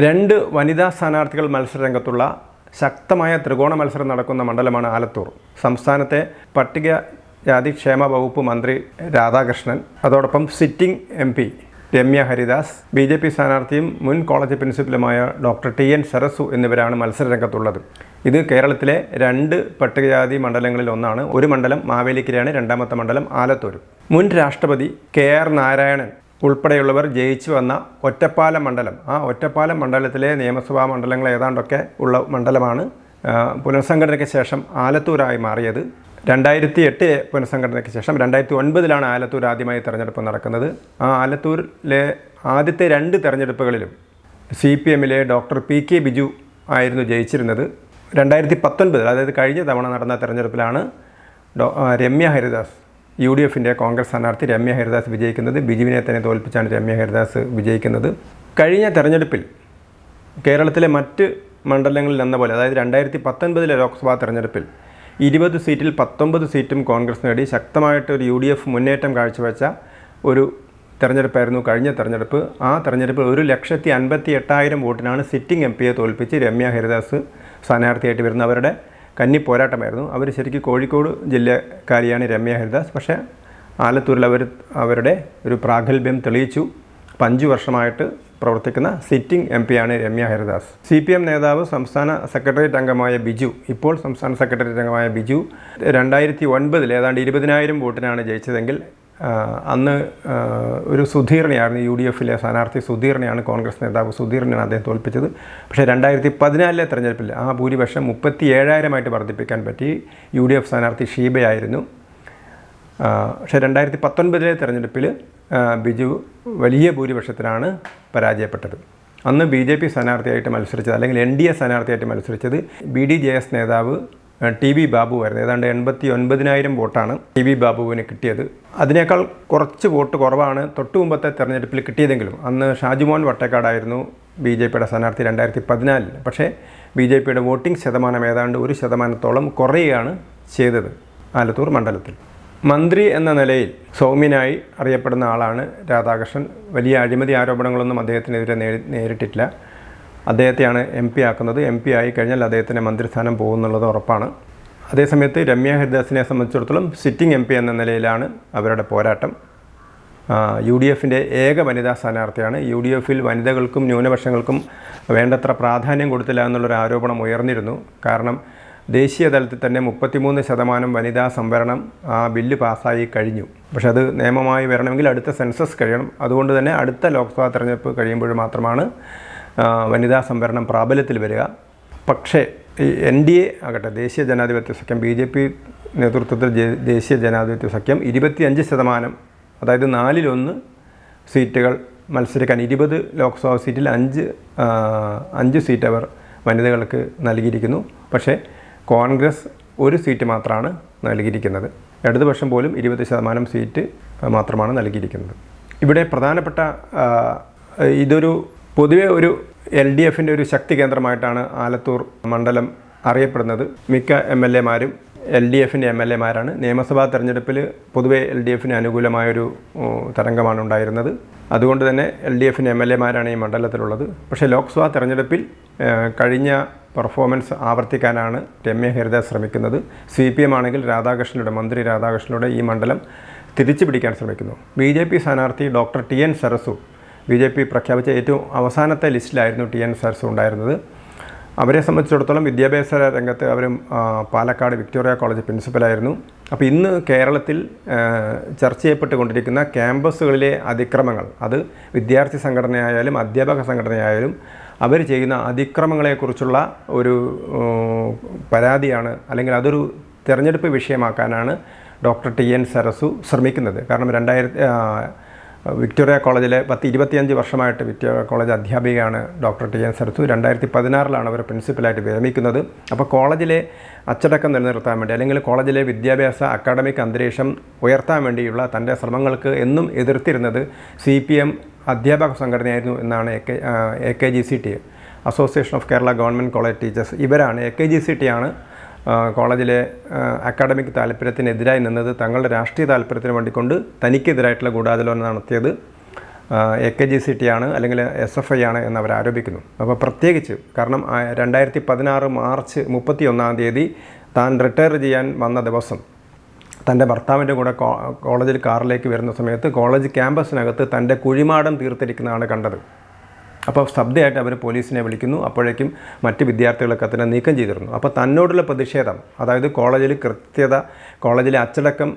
രണ്ട് വനിതാ സ്ഥാനാർത്ഥികൾ മത്സരരംഗത്തുള്ള ശക്തമായ ത്രികോണ മത്സരം നടക്കുന്ന മണ്ഡലമാണ് ആലത്തൂർ. സംസ്ഥാനത്തെ പട്ടിക ജാതി ക്ഷേമ വകുപ്പ് മന്ത്രി രാധാകൃഷ്ണൻ അതോടൊപ്പം sitting M P Ramya Haridas B J P സ്ഥാനാർത്ഥിയും മുൻ കോളേജ് പ്രിൻസിപ്പലുമായ ഡോക്ടർ ടി എൻ സരസു എന്നിവരാണ് മത്സരരംഗത്തുള്ളത്. ഇത് കേരളത്തിലെ രണ്ട് പട്ടികജാതി മണ്ഡലങ്ങളിൽ ഒന്നാണ്. ഒരു മണ്ഡലം മാവേലിക്കരയാണ് രണ്ടാമത്തെ മണ്ഡലം ആലത്തൂർ മുൻ രാഷ്ട്രപതി കെ ആർ നാരായണൻ ഉൾപ്പെടെയുള്ളവർ ജയിച്ചു വന്ന ഒറ്റപ്പാലം മണ്ഡലം. ആ ഒറ്റപ്പാലം മണ്ഡലത്തിലെ നിയമസഭാ മണ്ഡലങ്ങൾ ഏതാണ്ടൊക്കെ ഉള്ള മണ്ഡലമാണ്. പുനഃസംഘടനയ്ക്ക് ശേഷം ആലത്തൂരായി മാറിയത്. രണ്ടായിരത്തി എട്ട് പുനഃസംഘടനയ്ക്ക് ശേഷം രണ്ടായിരത്തി ഒൻപതിലാണ് ആലത്തൂർ ആദ്യമായി തെരഞ്ഞെടുപ്പ് നടക്കുന്നത്. ആ ആലത്തൂരിലെ ആദ്യത്തെ രണ്ട് തെരഞ്ഞെടുപ്പുകളിലും സി പി എമ്മിലെ ഡോക്ടർ പി കെ ബിജു ആയിരുന്നു ജയിച്ചിരുന്നത്. രണ്ടായിരത്തി പത്തൊൻപതിൽ അതായത് കഴിഞ്ഞ തവണ നടന്ന തെരഞ്ഞെടുപ്പിലാണ് രമ്യ ഹരിദാസ് യു ഡി എഫിന്റെ കോൺഗ്രസ് സ്ഥാനാർത്ഥി രമ്യ ഹരിദാസ് വിജയിക്കുന്നത് ബിജുവിനെ തന്നെ തോൽപ്പിച്ചാണ് രമ്യ ഹരിദാസ് വിജയിക്കുന്നത്. കഴിഞ്ഞ തെരഞ്ഞെടുപ്പിൽ കേരളത്തിലെ മറ്റ് മണ്ഡലങ്ങളിൽ എന്ന പോലെ അതായത് രണ്ടായിരത്തി പത്തൊൻപതിലെ ലോക്സഭാ തെരഞ്ഞെടുപ്പിൽ ഇരുപത് സീറ്റിൽ പത്തൊമ്പത് സീറ്റും കോൺഗ്രസ് നേടി ശക്തമായിട്ട് ഒരു യു ഡി എഫ് മുന്നേറ്റം കാഴ്ചവെച്ച ഒരു തെരഞ്ഞെടുപ്പായിരുന്നു കഴിഞ്ഞ തെരഞ്ഞെടുപ്പ്. ആ തെരഞ്ഞെടുപ്പിൽ ഒരു ലക്ഷത്തി അൻപത്തി എട്ടായിരം വോട്ടിനാണ് സിറ്റിംഗ് എം പിയെ തോൽപ്പിച്ച് രമ്യ ഹരിദാസ് സ്ഥാനാർത്ഥിയായിട്ട് വരുന്ന അവരുടെ കന്നി പോരാട്ടമായിരുന്നു. അവർ ശരിക്കും കോഴിക്കോട് ജില്ലക്കാരിയാണ് രമ്യ ഹരിദാസ്. പക്ഷേ ആലത്തൂരിൽ അവർ അവരുടെ ഒരു പ്രാഗൽഭ്യം തെളിയിച്ചു. അപ്പം അഞ്ച് വർഷമായിട്ട് പ്രവർത്തിക്കുന്ന സിറ്റിംഗ് എം പിയാണ് Ramya Haridas. C P M നേതാവ് സംസ്ഥാന സെക്രട്ടേറിയറ്റ് അംഗമായ ബിജു ഇപ്പോൾ സംസ്ഥാന സെക്രട്ടേറിയറ്റ് അംഗമായ ബിജു രണ്ടായിരത്തി ഒൻപതിൽ ഏതാണ്ട് ഇരുപതിനായിരം വോട്ടിനാണ് ജയിച്ചതെങ്കിൽ അന്ന് ഒരു സുധീറിനെയായിരുന്നു യു ഡി എഫിലെ സ്ഥാനാർത്ഥി സുധീറിനെയാണ് കോൺഗ്രസ് നേതാവ് സുധീറിനെയാണ് അദ്ദേഹം തോൽപ്പിച്ചത്. പക്ഷേ രണ്ടായിരത്തി പതിനാലിലെ തെരഞ്ഞെടുപ്പിൽ ആ ഭൂരിപക്ഷം മുപ്പത്തി ഏഴായിരമായിട്ട് വർദ്ധിപ്പിക്കാൻ പറ്റി യു ഡി എഫ് സ്ഥാനാർത്ഥി ഷീബയായിരുന്നു. പക്ഷേ രണ്ടായിരത്തി പത്തൊൻപതിലെ തെരഞ്ഞെടുപ്പിൽ ബിജു വലിയ ഭൂരിപക്ഷത്തിനാണ് പരാജയപ്പെട്ടത്. അന്ന് ബി ജെ പി സ്ഥാനാർത്ഥിയായിട്ട് മത്സരിച്ചത് അല്ലെങ്കിൽ എൻ ഡി എ സ്ഥാനാർത്ഥിയായിട്ട് മത്സരിച്ചത് ബി ഡി ജെ എസ് നേതാവ് ടി വി ബാബുവായിരുന്നു ഏതാണ്ട് എൺപത്തി ഒൻപതിനായിരം വോട്ടാണ് ടി വി ബാബുവിന് കിട്ടിയത്. അതിനേക്കാൾ കുറച്ച് വോട്ട് കുറവാണ് തൊട്ടു മുമ്പത്തെ തെരഞ്ഞെടുപ്പിൽ കിട്ടിയതെങ്കിലും. അന്ന് ഷാജുമോൻ വട്ടേക്കാടായിരുന്നു ബി ജെ പിയുടെ സ്ഥാനാർത്ഥി രണ്ടായിരത്തി പതിനാലിൽ പക്ഷേ ബി ജെ പിയുടെ വോട്ടിംഗ് ശതമാനം ഏതാണ്ട് ഒരു ശതമാനത്തോളം കുറയുകയാണ് ചെയ്തത് ആലത്തൂർ മണ്ഡലത്തിൽ. മന്ത്രി എന്ന നിലയിൽ സൗമ്യനായി അറിയപ്പെടുന്ന ആളാണ് രാധാകൃഷ്ണൻ. വലിയ അഴിമതി ആരോപണങ്ങളൊന്നും അദ്ദേഹത്തിനെതിരെ നേരിട്ടിട്ടില്ല. അദ്ദേഹത്തെയാണ് എം പി ആക്കുന്നത്. എം പി ആയി കഴിഞ്ഞാൽ അദ്ദേഹത്തിന് മന്ത്രിസ്ഥാനം പോകുന്നുള്ളത് ഉറപ്പാണ്. അതേസമയത്ത് രമ്യ ഹരിദാസിനെ സംബന്ധിച്ചിടത്തോളം സിറ്റിംഗ് എം പി എന്ന നിലയിലാണ് അവരുടെ പോരാട്ടം. യു ഡി എഫിന്റെ ഏക വനിതാ സ്ഥാനാർത്ഥിയാണ്. യു ഡി എഫിൽ വനിതകൾക്കും ന്യൂനപക്ഷങ്ങൾക്കും വേണ്ടത്ര പ്രാധാന്യം കൊടുത്തില്ല എന്നുള്ളൊരു ആരോപണം ഉയർന്നിരുന്നു. കാരണം ദേശീയ തലത്തിൽ തന്നെ മുപ്പത്തിമൂന്ന് ശതമാനം വനിതാ സംവരണം ആ ബില്ല് പാസ്സായി കഴിഞ്ഞു. പക്ഷെ അത് നിയമമായി വരണമെങ്കിൽ അടുത്ത സെൻസസ് കഴിയണം. അതുകൊണ്ട് തന്നെ അടുത്ത ലോക്സഭാ തെരഞ്ഞെടുപ്പ് കഴിയുമ്പോൾ മാത്രമാണ് വനിതാ സംവരണം പ്രാബല്യത്തിൽ വരിക. പക്ഷേ ഈ എൻ ഡി എ ആകട്ടെ ദേശീയ ജനാധിപത്യ സഖ്യം ബി ജെ പി നേതൃത്വത്തിൽ ദേശീയ ജനാധിപത്യ സഖ്യം ഇരുപത്തിയഞ്ച് ശതമാനം അതായത് നാലിലൊന്ന് സീറ്റുകൾ മത്സരിക്കാൻ ഇരുപത് ലോക്സഭാ സീറ്റിൽ അഞ്ച് അഞ്ച് സീറ്റ് അവർ വനിതകൾക്ക് നൽകിയിരിക്കുന്നു. പക്ഷേ കോൺഗ്രസ് ഒരു സീറ്റ് മാത്രമാണ് നൽകിയിരിക്കുന്നത്. ഇടതുപക്ഷം പോലും ഇരുപത് ശതമാനം സീറ്റ് മാത്രമാണ് നൽകിയിരിക്കുന്നത്. ഇവിടെ പ്രധാനപ്പെട്ട ഇതൊരു പൊതുവെ ഒരു എൽ ഡി എഫിന്റെ ഒരു ശക്തി കേന്ദ്രമായിട്ടാണ് ആലത്തൂർ മണ്ഡലം അറിയപ്പെടുന്നത്. മിക്ക എം എൽ എമാരും എൽ ഡി എഫിന്റെ എം എൽ എമാരാണ്. നിയമസഭാ തെരഞ്ഞെടുപ്പിൽ പൊതുവെ എൽ ഡി എഫിന് അനുകൂലമായൊരു തരംഗമാണ് ഉണ്ടായിരുന്നത്. അതുകൊണ്ട് തന്നെ എൽ ഡി എഫിന്റെ എം എൽ എമാരാണ് ഈ മണ്ഡലത്തിലുള്ളത്. പക്ഷേ ലോക്സഭാ തെരഞ്ഞെടുപ്പിൽ കഴിഞ്ഞ പെർഫോമൻസ് ആവർത്തിക്കാനാണ് രമ്യ ഹരിദാസ് ശ്രമിക്കുന്നത്. സി പി എം ആണെങ്കിൽ രാധാകൃഷ്ണനുടെ മന്ത്രി രാധാകൃഷ്ണനുടെ ഈ മണ്ഡലം തിരിച്ചു പിടിക്കാൻ ശ്രമിക്കുന്നു. ബി ജെ പി സ്ഥാനാർത്ഥി doctor T N Sarasu B J P പ്രഖ്യാപിച്ച ഏറ്റവും അവസാനത്തെ ലിസ്റ്റിലായിരുന്നു ടി എൻ സരസു ഉണ്ടായിരുന്നത്. അവരെ സംബന്ധിച്ചിടത്തോളം വിദ്യാഭ്യാസ രംഗത്ത് അവരും പാലക്കാട് വിക്ടോറിയ കോളേജ് പ്രിൻസിപ്പലായിരുന്നു. അപ്പോൾ ഇന്ന് കേരളത്തിൽ ചർച്ച ചെയ്യപ്പെട്ടുകൊണ്ടിരിക്കുന്ന ക്യാമ്പസുകളിലെ അതിക്രമങ്ങൾ അത് വിദ്യാർത്ഥി സംഘടനയായാലും അധ്യാപക സംഘടനയായാലും അവർ ചെയ്യുന്ന അതിക്രമങ്ങളെക്കുറിച്ചുള്ള ഒരു പരാതിയാണ് അല്ലെങ്കിൽ അതൊരു തിരഞ്ഞെടുപ്പ് വിഷയമാക്കാനാണ് ഡോക്ടർ ടി എൻ സരസു ശ്രമിക്കുന്നത്. കാരണം രണ്ടായിരത്തി വിക്ടോറിയ കോളേജിലെ പത്ത് ഇരുപത്തിയഞ്ച് വർഷമായിട്ട് വിക്ടോറിയ കോളേജ് അധ്യാപികയാണ് ഡോക്ടർ ടി എൻ സരസു രണ്ടായിരത്തി പതിനാറിലാണ് അവർ പ്രിൻസിപ്പലായിട്ട് വിരമിക്കുന്നത്. അപ്പോൾ കോളേജിലെ അച്ചടക്കം നിലനിർത്താൻ വേണ്ടി അല്ലെങ്കിൽ കോളേജിലെ വിദ്യാഭ്യാസ അക്കാഡമിക് അന്തരീക്ഷം ഉയർത്താൻ വേണ്ടിയുള്ള തന്റെ ശ്രമങ്ങൾക്ക് എന്നും എതിർത്തിരുന്നത് സി പി എം അധ്യാപക സംഘടനയായിരുന്നു എന്നാണ് A K A K G C T association of Kerala government college teachers. ഇവരാണ് A K G C T ആണ് കോളേജിലെ അക്കാഡമിക് താല്പര്യത്തിനെതിരായി നിന്നത് തങ്ങളുടെ രാഷ്ട്രീയ താല്പര്യത്തിന് വേണ്ടിക്കൊണ്ട് തനിക്കെതിരായിട്ടുള്ള ഗൂഢാലോചന നടത്തിയത് A K G C T ആണ് അല്ലെങ്കിൽ എസ് എഫ് ഐ ആണ് എന്ന് അവർ ആരോപിക്കുന്നു. അപ്പോൾ പ്രത്യേകിച്ച് കാരണം രണ്ടായിരത്തി പതിനാറ് മാർച്ച് മുപ്പത്തി ഒന്നാം തീയതി താൻ റിട്ടയർ ചെയ്യാൻ വന്ന ദിവസം തന്റെ ഭർത്താവിന്റെ കൂടെ കോളേജിൽ കാറിലേക്ക് വരുന്ന സമയത്ത് കോളേജ് ക്യാമ്പസിനകത്ത് തന്റെ കുഴിമാടം തീർത്തിരിക്കുന്നതാണ് കണ്ടത്. അപ്പോൾ ശബ്ദമായിട്ട് അവർ പോലീസിനെ വിളിക്കുന്നു. അപ്പോഴേക്കും മറ്റ് വിദ്യാർത്ഥികളൊക്കെ തന്നെ നീക്കം ചെയ്തിരുന്നു. അപ്പോൾ തന്നോടുള്ള പ്രതിഷേധം അതായത് കോളേജിൽ കൃത്യത കോളേജിലെ അച്ചടക്കം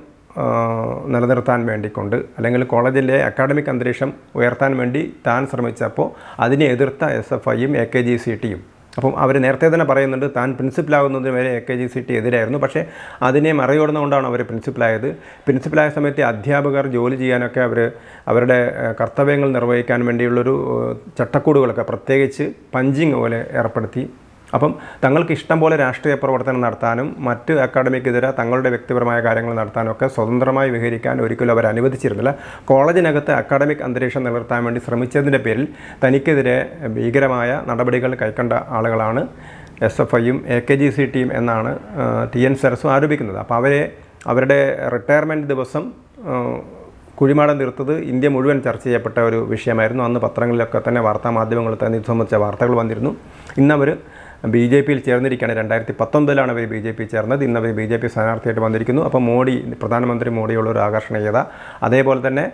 നിലനിർത്താൻ വേണ്ടിക്കൊണ്ട് അല്ലെങ്കിൽ കോളേജിലെ അക്കാഡമിക് അന്തരീക്ഷം ഉയർത്താൻ വേണ്ടി താൻ ശ്രമിച്ചപ്പോൾ അതിനെ എതിർത്ത എസ് എഫ് ഐയും എ കെ ജി സി ടിയും അപ്പം അവർ നേരത്തെ തന്നെ പറയുന്നുണ്ട് താൻ പ്രിൻസിപ്പലാകുന്നതിന് വരെ A K G C T എതിരായിരുന്നു. പക്ഷേ അതിനെ മറികടന്നുകൊണ്ടാണ് അവർ പ്രിൻസിപ്പലായത്. പ്രിൻസിപ്പലായ സമയത്ത് അധ്യാപകർ ജോലി ചെയ്യാനൊക്കെ അവർ അവരുടെ കർത്തവ്യങ്ങൾ നിർവഹിക്കാൻ വേണ്ടിയുള്ളൊരു ചട്ടക്കൂടുകളൊക്കെ പ്രത്യേകിച്ച് പഞ്ചിങ് പോലെ ഏർപ്പെടുത്തി. അപ്പം തങ്ങൾക്ക് ഇഷ്ടം പോലെ രാഷ്ട്രീയ പ്രവർത്തനം നടത്താനും മറ്റ് അക്കാഡമിക്കെതിരെ തങ്ങളുടെ വ്യക്തിപരമായ കാര്യങ്ങൾ നടത്താനൊക്കെ സ്വതന്ത്രമായി വിഹരിക്കാൻ ഒരിക്കലും അവർ അനുവദിച്ചിരുന്നില്ല. കോളേജിനകത്ത് അക്കാഡമിക് അന്തരീക്ഷം നിലനിർത്താൻ വേണ്ടി ശ്രമിച്ചതിന്റെ പേരിൽ തനിക്കെതിരെ ഭീകരമായ നടപടികൾ കൈക്കൊണ്ട ആളുകളാണ് എസ് എഫ് ഐയും എ കെ ജി സി ടിയും എന്നാണ് ടി എൻ സരസും ആരോപിക്കുന്നത്. അപ്പോൾ അവരെ അവരുടെ റിട്ടയർമെന്റ് ദിവസം കുഴിമാടം തീർത്തത് ഇന്ത്യ മുഴുവൻ ചർച്ച ചെയ്യപ്പെട്ട ഒരു വിഷയമായിരുന്നു. അന്ന് പത്രങ്ങളിലൊക്കെ തന്നെ വാർത്താ മാധ്യമങ്ങളിൽ തന്നെ ഇത് സംബന്ധിച്ച വാർത്തകൾ വന്നിരുന്നു. ഇന്നവർ ബി ജെ പിയിൽ ചേർന്നിരിക്കുകയാണ്. രണ്ടായിരത്തി പത്തൊമ്പതിലാണ് അവർ ബി ജെ പി ചേർന്നത്. ഇന്ന് അവർ ബി ജെ പി സ്ഥാനാർത്ഥിയായിട്ട് വന്നിരിക്കുന്നു. അപ്പോൾ മോഡി പ്രധാനമന്ത്രി മോഡിയുള്ള ഒരു ആകർഷണീയത. അതേപോലെ തന്നെ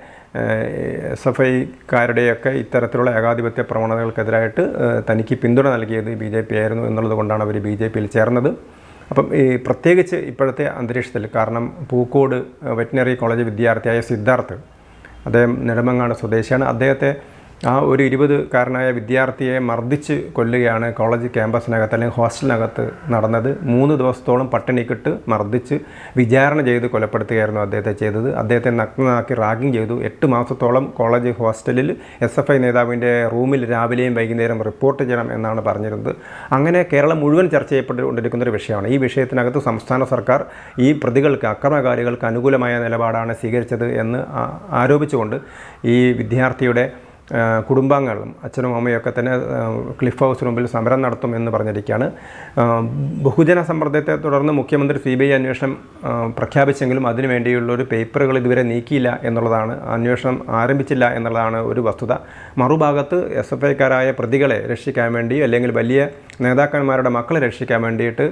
എസ് എഫ് ഐക്കാരുടെയൊക്കെ ഇത്തരത്തിലുള്ള ഏകാധിപത്യ പ്രവണതകൾക്കെതിരായിട്ട് തനിക്ക് പിന്തുണ നൽകിയത് ബി ജെ പി ആയിരുന്നു എന്നുള്ളത് കൊണ്ടാണ് അവർ ബി ജെ പിയിൽ ചേർന്നത്. അപ്പം ഈ പ്രത്യേകിച്ച് ഇപ്പോഴത്തെ അന്തരീക്ഷത്തിൽ കാരണം പൂക്കോട് വെറ്റിനറി കോളേജ് വിദ്യാർത്ഥിയായ സിദ്ധാർത്ഥ് അദ്ദേഹം നെടുമങ്ങാട് സ്വദേശിയാണ്. അദ്ദേഹത്തെ ആ ഒരു ഇരുപതുകാരനായ വിദ്യാർത്ഥിയെ മർദ്ദിച്ച് കൊല്ലുകയാണ് കോളേജ് ക്യാമ്പസിനകത്ത് അല്ലെങ്കിൽ ഹോസ്റ്റലിനകത്ത് നടന്നത്. മൂന്ന് ദിവസത്തോളം പട്ടിണിക്കിട്ട് മർദ്ദിച്ച് വിചാരണ ചെയ്ത് കൊലപ്പെടുത്തുകയായിരുന്നു അദ്ദേഹത്തെ ചെയ്തത്. അദ്ദേഹത്തെ നഗ്നനാക്കി റാഗിങ് ചെയ്തു. എട്ട് മാസത്തോളം കോളേജ് ഹോസ്റ്റലിൽ എസ് എഫ് ഐ നേതാവിന്റെ റൂമിൽ രാവിലെയും വൈകുന്നേരം റിപ്പോർട്ട് ചെയ്യണം എന്നാണ് പറഞ്ഞിരുന്നത്. അങ്ങനെ കേരളം മുഴുവൻ ചർച്ച ചെയ്യപ്പെട്ടുകൊണ്ടിരിക്കുന്ന ഒരു വിഷയമാണ്. ഈ വിഷയത്തിനകത്ത് സംസ്ഥാന സർക്കാർ ഈ പ്രതികൾക്ക് അക്രമകാരികൾക്ക് അനുകൂലമായ നിലപാടാണ് സ്വീകരിച്ചത് എന്ന് ആരോപിച്ചുകൊണ്ട് ഈ വിദ്യാർത്ഥിയുടെ കുടുംബാംഗങ്ങളും അച്ഛനും അമ്മയൊക്കെ തന്നെ ക്ലിഫ് ഹൗസ് മുമ്പിൽ സമരം നടത്തും എന്ന് പറഞ്ഞിരിക്കുകയാണ്. ബഹുജന സമ്മർദ്ദത്തെ തുടർന്ന് മുഖ്യമന്ത്രി സി ബി ഐ അന്വേഷണം പ്രഖ്യാപിച്ചെങ്കിലും അതിനു വേണ്ടിയുള്ള ഒരു പേപ്പറുകൾ ഇതുവരെ നീക്കിയില്ല എന്നുള്ളതാണ്. അന്വേഷണം ആരംഭിച്ചില്ല എന്നുള്ളതാണ് ഒരു വസ്തുത. മറുഭാഗത്ത് എസ് എഫ് ഐക്കാരായ പ്രതികളെ രക്ഷിക്കാൻ വേണ്ടി അല്ലെങ്കിൽ വലിയ നേതാക്കന്മാരുടെ മക്കളെ രക്ഷിക്കാൻ വേണ്ടിയിട്ട്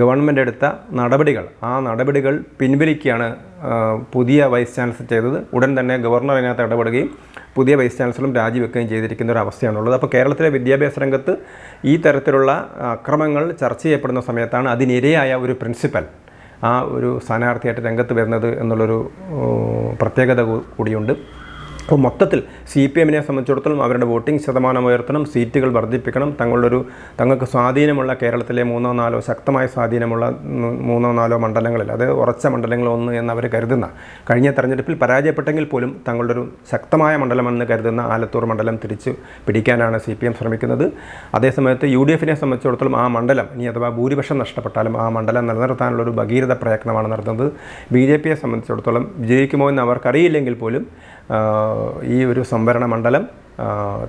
ഗവൺമെന്റ് എടുത്ത നടപടികൾ ആ നടപടികൾ പിൻവലിക്കുകയാണ് പുതിയ വൈസ് ചാൻസലർ ചെയ്തത്. ഉടൻ തന്നെ ഗവർണർ അതിനകത്ത് ഇടപെടുകയും പുതിയ വൈസ് ചാൻസലറും രാജിവെക്കുകയും ചെയ്തിരിക്കുന്ന ഒരു അവസ്ഥയാണുള്ളത്. അപ്പോൾ കേരളത്തിലെ വിദ്യാഭ്യാസ രംഗത്ത് ഈ തരത്തിലുള്ള അക്രമങ്ങൾ ചർച്ച ചെയ്യപ്പെടുന്ന സമയത്താണ് അതിനിരയായ ഒരു പ്രിൻസിപ്പൽ ആ ഒരു സ്ഥാനാർത്ഥിയായിട്ട് രംഗത്ത് വരുന്നത് എന്നുള്ളൊരു പ്രത്യേകത കൂടിയുണ്ട്. അപ്പോൾ മൊത്തത്തിൽ സി പി എമ്മിനെ സംബന്ധിച്ചിടത്തോളം അവരുടെ വോട്ടിംഗ് ശതമാനം ഉയർത്തണം സീറ്റുകൾ വർദ്ധിപ്പിക്കണം. തങ്ങളുടെ ഒരു തങ്ങൾക്ക് സ്വാധീനമുള്ള കേരളത്തിലെ മൂന്നോ നാലോ ശക്തമായ സ്വാധീനമുള്ള മൂന്നോ നാലോ മണ്ഡലങ്ങളിൽ അത് ഉറച്ച മണ്ഡലങ്ങളൊന്ന് എന്ന് അവർ കരുതുന്ന കഴിഞ്ഞ തെരഞ്ഞെടുപ്പിൽ പരാജയപ്പെട്ടെങ്കിൽ പോലും തങ്ങളുടെ ഒരു ശക്തമായ മണ്ഡലമെന്ന് കരുതുന്ന ആലത്തൂർ മണ്ഡലം തിരിച്ചു പിടിക്കാനാണ് സി പി എം ശ്രമിക്കുന്നത്. അതേസമയത്ത് യു ഡി എഫിനെ സംബന്ധിച്ചിടത്തോളം ആ മണ്ഡലം ഇനി അഥവാ ഭൂരിപക്ഷം നഷ്ടപ്പെട്ടാലും ആ മണ്ഡലം നിലനിർത്താനുള്ള ഒരു ഭഗീരഥ പ്രയത്നമാണ് നടത്തുന്നത് ബി ജെ പിയെ സംബന്ധിച്ചിടത്തോളം വിജയിക്കുമോ എന്ന് അവർക്കറിയില്ലെങ്കിൽ പോലും ഈ ഒരു സംവരണ മണ്ഡലം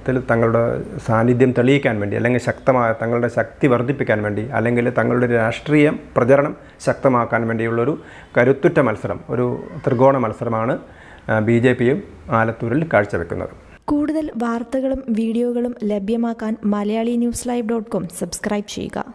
ത്തിൽ തങ്ങളുടെ സാന്നിധ്യം തെളിയിക്കാൻ വേണ്ടി അല്ലെങ്കിൽ ശക്തമായ തങ്ങളുടെ ശക്തി വർദ്ധിപ്പിക്കാൻ വേണ്ടി അല്ലെങ്കിൽ തങ്ങളുടെ രാഷ്ട്രീയ പ്രചരണം ശക്തമാക്കാൻ വേണ്ടിയുള്ളൊരു കരുത്തുറ്റ മത്സരം ഒരു ത്രികോണ മത്സരമാണ് ബി ജെ പിയും ആലത്തൂരിൽ കാഴ്ചവെക്കുന്നത്. കൂടുതൽ വാർത്തകളും വീഡിയോകളും ലഭ്യമാക്കാൻ Malayali news live dot com subscribe ചെയ്യുക.